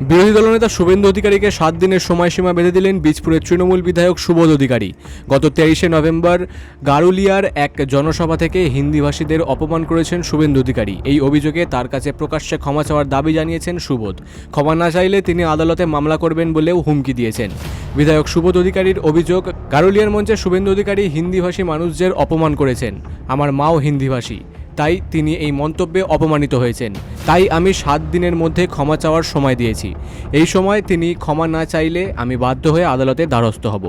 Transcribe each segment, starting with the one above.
বিরোধী দলনেতা শুভেন্দু অধিকারীকে সাত দিনের সময়সীমা বেঁধে দিলেন বীজপুরের তৃণমূল বিধায়ক সুবোধ অধিকারী। গত তেইশে নভেম্বর গারুলিয়ার এক জনসভা থেকে হিন্দিভাষীদের অপমান করেছেন শুভেন্দু অধিকারী। এই অভিযোগে তার কাছে প্রকাশ্যে ক্ষমা চাওয়ার দাবি জানিয়েছেন সুবোধ। ক্ষমা না চাইলে তিনি আদালতে মামলা করবেন বলেও হুমকি দিয়েছেন। বিধায়ক সুবোধ অধিকারীর অভিযোগ, গারুলিয়ার মঞ্চে শুভেন্দু অধিকারী হিন্দিভাষী মানুষদের অপমান করেছেন। আমার মাও হিন্দিভাষী। তাই তিনি এই মন্তব্যে অপমানিত হয়েছেন। তাই আমি সাত দিনের মধ্যে ক্ষমা চাওয়ার সময় দিয়েছি। এই সময় তিনি ক্ষমা না চাইলে আমি বাধ্য হয়ে আদালতে দ্বারস্থ হব।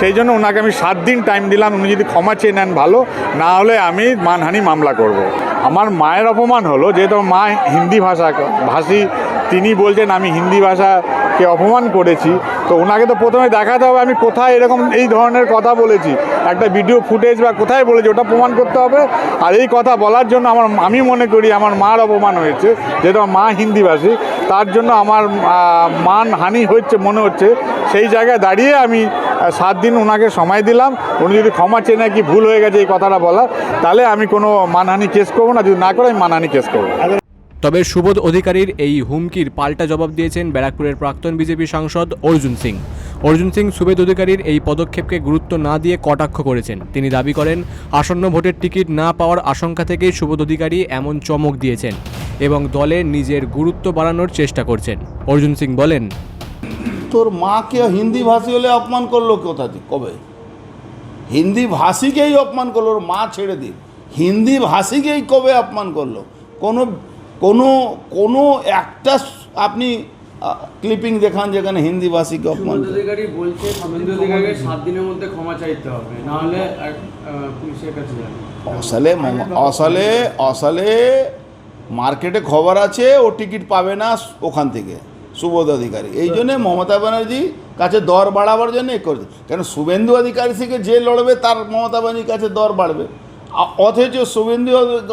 সেই জন্য ওনাকে আমি সাত দিন টাইম দিলাম উনি যদি ক্ষমা চেয়ে নেন ভালো না হলে আমি মানহানি মামলা করব। আমার মায়ের অপমান হলো যেহেতু মা হিন্দি ভাষা ভাষী তিনি বলছেন আমি হিন্দি ভাষাকে অপমান করেছি তো ওনাকে তো প্রথমে দেখাতে হবে আমি কোথায় এরকম এই ধরনের কথা বলেছি একটা ভিডিও ফুটেজ বা কোথায় বলেছি ওটা প্রমাণ করতে হবে আর এই কথা বলার জন্য আমার আমি মনে করি আমার মার অপমান হয়েছে যেহেতু আমার মা হিন্দিভাষী তার জন্য আমার আহ, মানহানি হচ্ছে মনে হচ্ছে সেই জায়গায় দাঁড়িয়ে আমি সাত দিন ওনাকে সময় দিলাম। উনি যদি ক্ষমা চেয়ে নাকি ভুল হয়ে গেছে এই কথাটা বলা তাহলে আমি কোনো মানহানি কেস করব না। যদি না করে, আমি মানহানি কেস করব। তবে সুবোধ অধিকারীর এই হুমকির পাল্টা জবাব দিয়েছেন ব্যারাকপুরের প্রাক্তন বিজেপি সাংসদ অর্জুন সিং। অর্জুন সিং সুবেদ অধিকারীর এই পদক্ষেপকে গুরুত্ব না দিয়ে কটাক্ষ করেছেন। তিনি দাবি করেন, আসন্ন ভোটের টিকিট না পাওয়ার আশঙ্কা থেকেই সুবোধ অধিকারী এমন চমক দিয়েছেন এবং দলে নিজের গুরুত্ব বাড়ানোর চেষ্টা করছেন। অর্জুন সিং বলেন তোর মাকে হিন্দি ভাষী হলে অপমান করল কোথা থেকে? কবে? হিন্দি ভাষীকেই অপমান করল ওর মা ছেড়ে দিন হিন্দি ভাষীকেই কবে অপমান করল? কোনো কোনো কোনো একটা আপনি ক্লিপিং দেখান যেখানে হিন্দি ভাষীকে অপমান। অধিকারী বলছে শুভেন্দু অধিকারীকে সাত দিনের মধ্যে ক্ষমা চাইতে হবে নাহলে পুলিশের কাছে যাবে। মম- আসলে আসলে মার্কেটে খবর আছে ও টিকিট পাবে না ওখান থেকে। সুবোধ অধিকারী। এই জন্যে মমতা ব্যানার্জি কাছে দর বাড়াবার জন্য এ করছে। কেন শুভেন্দু অধিকারী থেকে যে লড়বে, তার মমতা ব্যানার্জির কাছে দর বাড়বে। অথচ শুভেন্দু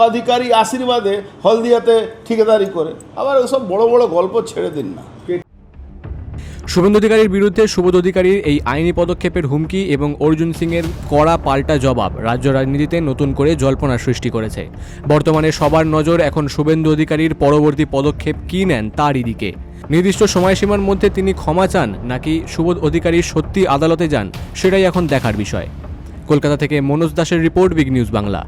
অধিকারী আশীর্বাদে হলদিয়াতে ঠিকাদারি করে। আবার ওসব বড় বড় গল্প ছেড়ে দিন না। শুভেন্দু অধিকারীর বিরুদ্ধে সুবোধ অধিকারীর এই আইনি পদক্ষেপের হুমকি এবং অর্জুন সিংয়ের কড়া পাল্টা জবাব রাজ্য রাজনীতিতে নতুন করে জল্পনা সৃষ্টি করেছে। বর্তমানে সবার নজর এখন শুভেন্দু অধিকারীর পরবর্তী পদক্ষেপ কী নেন তারই দিকে। নির্দিষ্ট সময়সীমার মধ্যে তিনি ক্ষমা চান নাকি সুবোধ অধিকারী সত্যি আদালতে যান, সেটাই এখন দেখার বিষয়। কলকাতা থেকে মনোজ দাসের রিপোর্ট বিগ নিউজ বাংলা।